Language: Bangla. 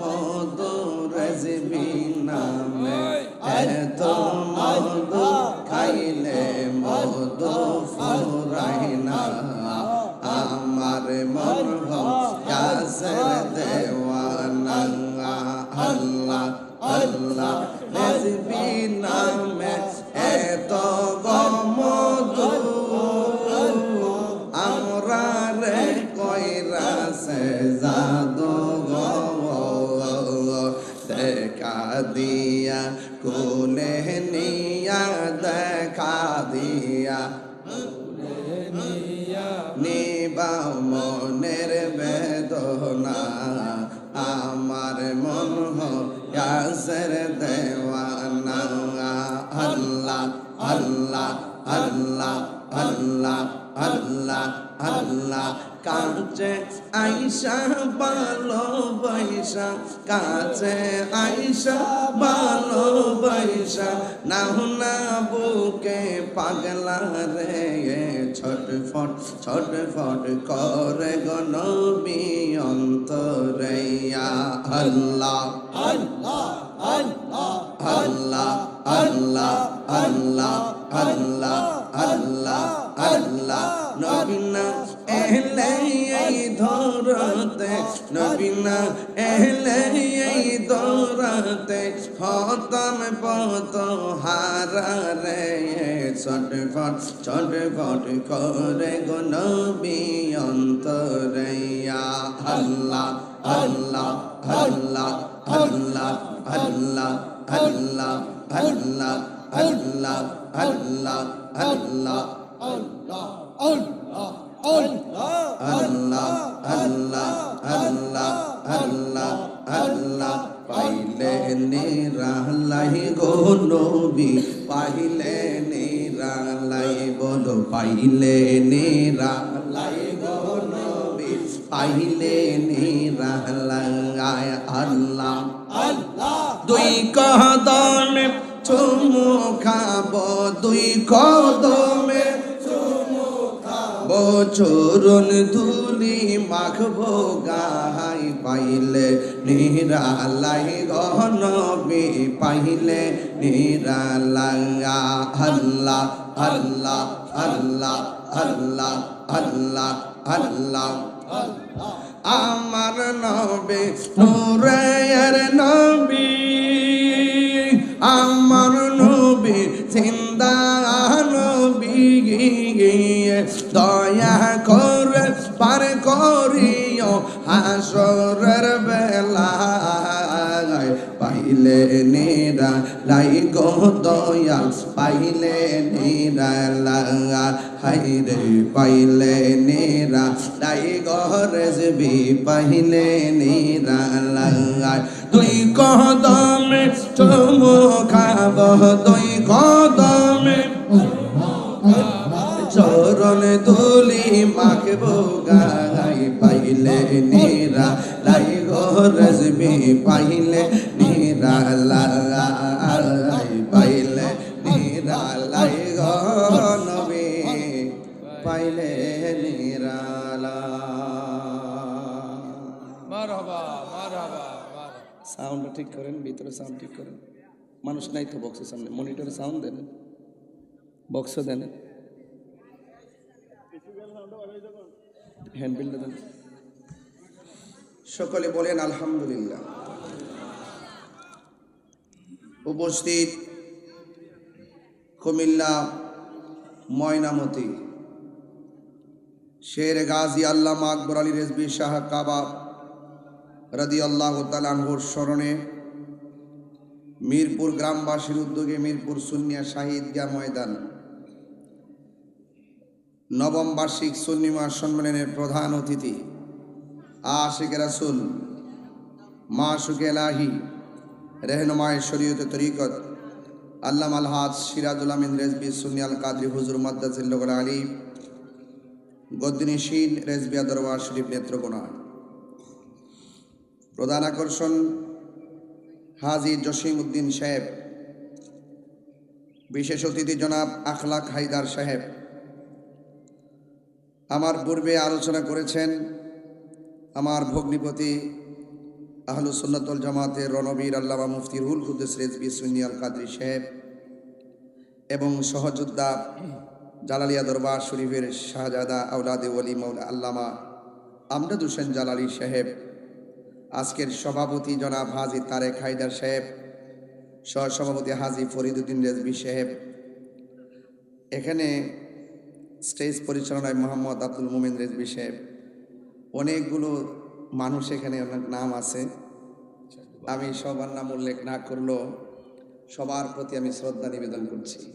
মধু রেজবি নামে এত মধু খাইলে মধু ফুরাই না। আমার মন কাসের দেওয়ানা আল্লাহ আল্লাহ রেজবি নামে এত গমধু আমরা রে কইরাছে জাদু দিয়া, কোলে নিয়া দেখা দিয়া। নিবা মনের বেদনা, আমার মন ইয়াসের দেওয়ানা। আল্লাহ আল্লাহ আল্লাহ আল্লাহ। আল্লাহ আল্লাহ কাছে আইসা ভালো বৈশা কাছে আইসা ভালো বৈশা নাও না বুকে পাগলা রে ছটফট ছটফট করে গনবি অন্তরইয়া আল্লাহ আল্লাহ আল্লাহ। আল্লাহ আল্লাহ আল্লাহ আল্লাহ আল্লাহ আল্লাহ। নবীনা এহলে এই ধরতে নবীনা এহলে এই ধরতে হতম পত হারা রে ছটফট ছটফট করে গো নবী অন্তরইয়া আল্লাহ আল্লাহ আল্লাহ আল্লাহ আল্লাহ আল্লাহ। আল্লাহ আল্লাহ আল্লাহ আল্লাহ আল্লাহ আল্লাহ আল্লাহ আল্লাহ আল্লাহ আল্লাহ আল্লাহ পাইলে নিরালাই গো নবী, পাইলে নিরালাই বলো পাইলে নিরালাই গো নবী পাইলে নিরালাই আল্লাহ। আল্লাহ দুই চুমু খাব দুই কদমে বচরণ ধুলি মাখবো গাহাই পাইলে, নিরালাই গহনবি পাইলে নিরালাঙ্গা আল্লাহ আল্লাহ আল্লাহ আল্লাহ আল্লাহ আল্লাহ। আমার নবে নূরের নবী করিও হাসরের বেলা পাইলে নিরা লাই গো দয়া পাইলে নিরা লাগা হাইরে পাইলে নিরা লাই গরজবি পাইলে নিরা লাগা দুই কদমে চুমু খাব नीरा लाई गो रजबी पाहिले नीरा ला लाई पाहिले नीरा लाई गो नबी पाहिले नीरा ला মারহাবা মারহাবা সাউন্ড ঠিক করেন ভিতরে সাউন্ড ঠিক করেন মানুষ নাই তো বক্সের সামনে মনিটরে সাউন্ড দেন বক্সও দেন হ্যান্ডবিলটা দেন সকলে বলেন আলহামদুলিল্লাহ। উপস্থিত কুমিল্লা ময়নামতি, শের গাজী আল্লামা আকবর আলী রেজবি শাহ কাবাব রাদি আল্লাহ তালানহুর স্মরণে মিরপুর গ্রামবাসীর উদ্যোগে মিরপুর সুন্নিয়া শাহিদগা ময়দান নবম বার্ষিক সুন্নিমা সম্মেলনের প্রধান অতিথি আশেখ রাসুল মা সুকে এলাহি, রেহনুমায় শরীয়ত তরিকত, আল্লাম আলহাজ সিরাজুল আমিন রেজবি সুনিয়াল কাদরি হুজুর মাদ্দাজিল্লুল আলী গদ্দিনী শীন রেজবিয়া দরবার শরীফ নেত্রকোনা। প্রধান আকর্ষণ, হাজি জসিম উদ্দিন সাহেব, বিশেষ অতিথি জনাব আখলাক হায়দার সাহেব। আমার পূর্বে আলোচনা করেছেন আমার ভগ্নিপতি আহলু সুন্নতল জামাতের রণবীর আল্লামা মুফতি রুল কুদ্দুস রেজবি সুন্নি আল কাদরি সাহেব এবং সহযোদ্ধা জালালিয়া দরবার শরীফের শাহজাদা আউলাদে ওলি মৌলা আল্লামা আমজাদ হোসেন জালালি সাহেব, আজকের সভাপতি জনাব হাজি তারেক হায়দার সাহেব, সহসভাপতি হাজি ফরিদুদ্দিন রেজবি সাহেব, এখানে স্টেজ পরিচালনায় মোহাম্মদ আব্দুল মোমিন রেজবি সাহেব। অনেকগুলো মানুষ এখানে অনেক নাম আছে। আমি সবার নাম উল্লেখ না করলেও সবার প্রতি আমি শ্রদ্ধা নিবেদন করছি।